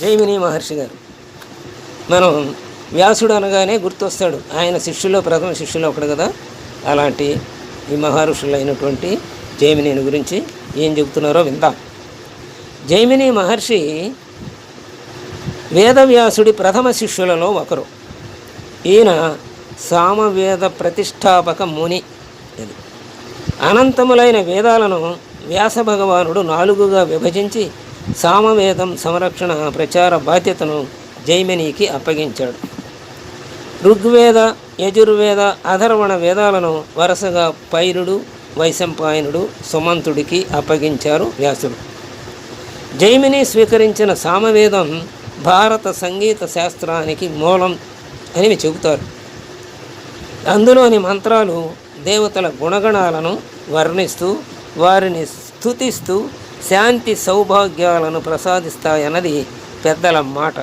జైమిని మహర్షి గారు. మనం వ్యాసుడు అనగానే గుర్తొస్తాడు. ఆయన శిష్యులో ప్రథమ శిష్యులో ఒకడు కదా? అలాంటి ఈ మహర్షులైనటువంటి జైమినిని గురించి ఏం చెబుతున్నారో విందాం. జైమిని మహర్షి వేదవ్యాసుడి ప్రథమ శిష్యులలో ఒకరు. ఈయన సామవేద ప్రతిష్టాపక ముని ఇది. అనంతములైన వేదాలను వ్యాస భగవానుడు నాలుగుగా విభజించి సామవేదం సంరక్షణ ప్రచార బాధ్యతను జైమినికి అప్పగించాడు. ఋగ్వేద యజుర్వేద అధర్వణ వేదాలను వరుసగా పైరుడు వైశంపాయనుడు సుమంతుడికి అప్పగించారు వ్యాసుడు. జైమిని స్వీకరించిన సామవేదం భారత సంగీత శాస్త్రానికి మూలం అని చెబుతారు. అందులోని మంత్రాలు దేవతల గుణగణాలను వర్ణిస్తూ వారిని స్థుతిస్తూ శాంతి సౌభాగ్యాలను ప్రసాదిస్తాయన్నది పెద్దల మాట.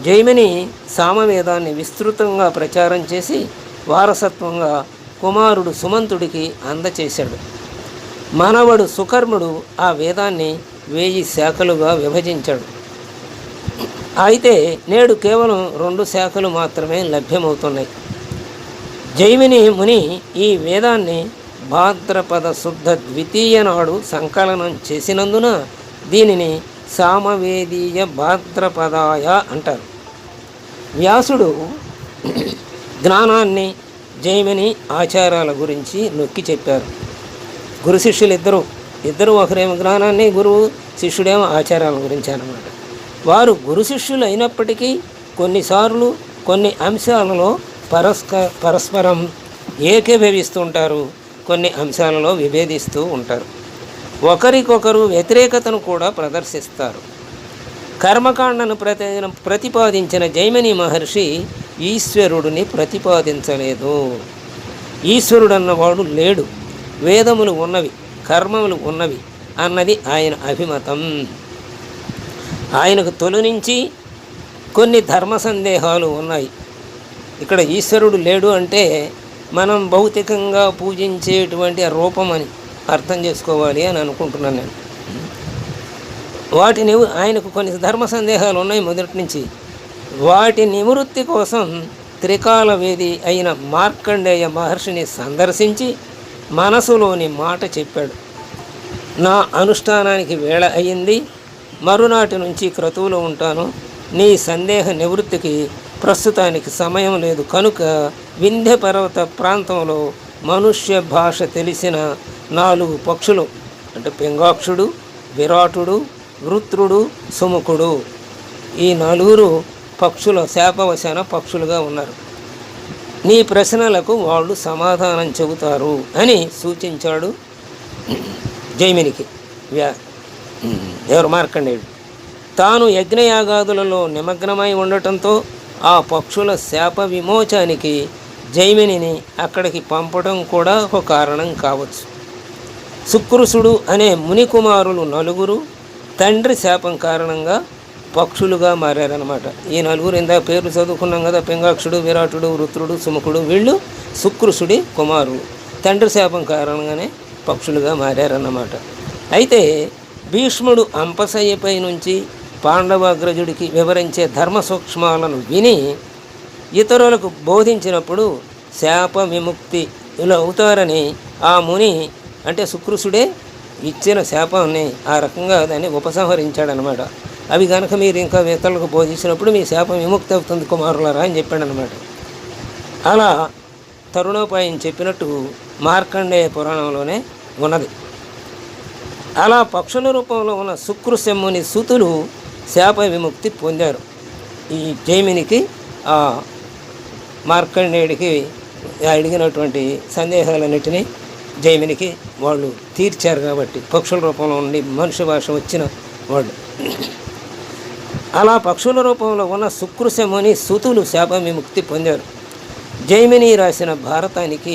జైమిని సామవేదాన్ని విస్తృతంగా ప్రచారం చేసి వారసత్వంగా కుమారుడు సుమంతుడికి అందచేశాడు. మనవడు సుకర్ముడు ఆ వేదాన్ని వేయి శాఖలుగా విభజించాడు. అయితే నేడు కేవలం రెండు శాఖలు మాత్రమే లభ్యమవుతున్నాయి. జైమిని ముని ఈ వేదాన్ని భాద్రపద శుద్ధ ద్వితీయ నాడు సంకలనం చేసినందున దీనిని సామవేదీయ భాద్రపదాయ అంటారు. వ్యాసుడు జ్ఞానాన్ని జైమిని ఆచారాల గురించి నొక్కి చెప్పారు. గురు శిష్యులు ఇద్దరు ఇద్దరు ఒకరేమో జ్ఞానాన్ని గురువు శిష్యుడేమో ఆచారాల గురించి అనమాట వారు గురు శిష్యులు అయినప్పటికీ కొన్నిసార్లు కొన్ని అంశాలలో పరస్క పరస్పరం ఏకీభవిస్తుంటారు. కొన్ని అంశాలలో విభేదిస్తూ ఉంటారు. ఒకరికొకరు వ్యతిరేకతను కూడా ప్రదర్శిస్తారు. కర్మకాండను ప్రతి ప్రతిపాదించిన జైమిని మహర్షి ఈశ్వరుడిని ప్రతిపాదించలేదు. ఈశ్వరుడు అన్నవాడు లేడు. వేదములు ఉన్నవి కర్మములు ఉన్నవి అన్నది ఆయన అభిమతం. ఆయనకు తొలి నుంచి కొన్ని ధర్మ సందేహాలు ఉన్నాయి. ఇక్కడ ఈశ్వరుడు లేడు అంటే మనం భౌతికంగా పూజించేటువంటి రూపం అని అర్థం చేసుకోవాలి అని అనుకుంటున్నాను నేను. వాటిని ఆయనకు కొన్ని ధర్మ సందేహాలు ఉన్నాయి మొదటి నుంచి. వాటి నివృత్తి కోసం త్రికాల వేది అయిన మార్కండేయ మహర్షిని సందర్శించి మనసులోని మాట చెప్పాడు. నా అనుష్ఠానానికి వేళ అయింది. మరునాటి నుంచి క్రతువులో ఉంటాను. నీ సందేహ నివృత్తికి ప్రస్తుతానికి సమయం లేదు. కనుక వింధ్య పర్వత ప్రాంతంలో మనుష్య భాష తెలిసిన నాలుగు పక్షులు అంటే పింగాక్షుడు విరాటుడు వృత్రుడు సుముఖుడు. ఈ నలుగురు పక్షుల శాపవశాన పక్షులుగా ఉన్నారు. నీ ప్రశ్నలకు వాళ్ళు సమాధానం చెబుతారు అని సూచించాడు జైమినికి. వ్యా ఎవరు మార్కండేయుడు? తాను యజ్ఞయాగాదులలో నిమగ్నమై ఉండటంతో ఆ పక్షుల శాప విమోచానికి జైమినిని అక్కడికి పంపడం కూడా ఒక కారణం కావచ్చు. సుకృసుడు అనే మునికుమారులు నలుగురు తండ్రి శాపం కారణంగా పక్షులుగా మారారనమాట ఈ నలుగురు ఇందా పేర్లు చదువుకున్నాం కదా పింగాక్షుడు విరాటుడు వృత్రుడు సుముఖుడు వీళ్ళు సుకృసుడి కుమారుడు తండ్రి శాపం కారణంగానే పక్షులుగా మారారన్నమాట. అయితే భీష్ముడు అంపశయ్యపై నుంచి పాండవాగ్రజుడికి వివరించే ధర్మ సూక్ష్మాలను విని ఇతరులకు బోధించినప్పుడు శాప విముక్తి ఇలా అవుతారని ఆ ముని అంటే శుక్రుసుడే ఇచ్చిన శాపాన్ని ఆ రకంగా దాన్ని ఉపసంహరించాడనమాట. అవి కనుక మీరు ఇంకా ఇతరులకు బోధించినప్పుడు మీ శాపం విముక్తి అవుతుంది కుమారులరా అని చెప్పాడనమాట. అలా తరుణోపాయం చెప్పినట్టు మార్కండేయ పురాణంలోనే ఉన్నది. అలా పక్షుల రూపంలో ఉన్న శుక్రుశమ్ముని సుతులు శాప విముక్తి పొందారు. ఈ జైమినికి ఆ మార్కండేయుడికి అడిగినటువంటి సందేహాలన్నిటినీ జైమినికి వాళ్ళు తీర్చారు కాబట్టి పక్షుల రూపంలో ఉండి మనుష్య భాష వచ్చిన వాళ్ళు. అలా పక్షుల రూపంలో ఉన్న శుక్రశముని సుతులు శాప విముక్తి పొందారు. జైమిని రాసిన భారతానికి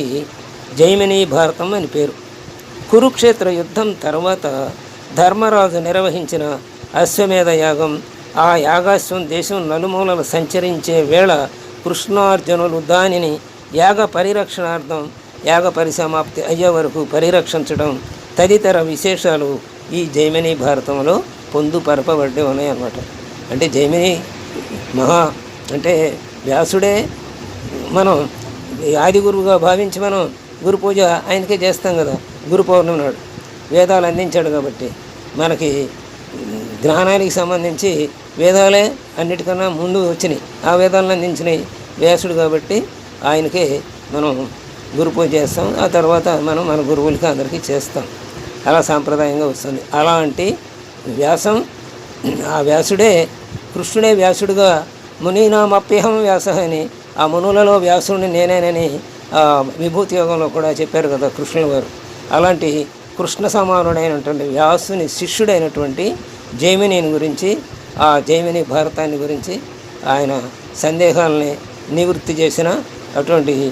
జైమిని భారతం అని పేరు. కురుక్షేత్ర యుద్ధం తర్వాత ధర్మరాజు నిర్వహించిన అశ్వమేధ యాగం. ఆ యాగాశ్వం దేశం నలుమూలలు సంచరించే వేళ కృష్ణార్జునులు దానిని యాగ పరిరక్షణార్థం యాగ పరిసమాప్తి అయ్యే వరకు పరిరక్షించడం తదితర విశేషాలు ఈ జైమిని భారతంలో పొందుపరపబడి ఉన్నాయి అన్నమాట అంటే జైమిని మహా అంటే వ్యాసుడే మనం ఆది గురువుగా భావించి మనం గురు పూజ ఆయనకే చేస్తాం కదా. గురు పౌర్ణమి నాడు వేదాలు అందించాడు కాబట్టి మనకి జ్ఞానానికి సంబంధించి వేదాలే అన్నిటికన్నా ముందు వచ్చినాయి. ఆ వేదాలను అందించినాయి వ్యాసుడు కాబట్టి ఆయనకే మనం గురు పూజ చేస్తాం. ఆ తర్వాత మనం మన గురువులకి అందరికీ చేస్తాం. అలా సాంప్రదాయంగా వస్తుంది. అలాంటి వ్యాసం ఆ వ్యాసుడే కృష్ణుడే వ్యాసుడుగా మునీనామప్యహం వ్యాస అని ఆ మునులలో వ్యాసుడిని నేనేనని విభూతి యోగంలో కూడా చెప్పారు కదా కృష్ణుడు గారు అలాంటి కృష్ణ సమానుడైనటువంటి వ్యాసుని శిష్యుడైనటువంటి జైమినిని గురించి ఆ జైమిని భారతాన్ని గురించి ఆయన సందేహాలని నివృత్తి చేసిన అటువంటి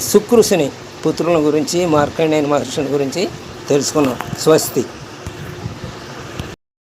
సుకృషిని పుత్రుల గురించి మార్కండేయ మహర్షుని గురించి తెలుసుకున్నాం. స్వస్తి.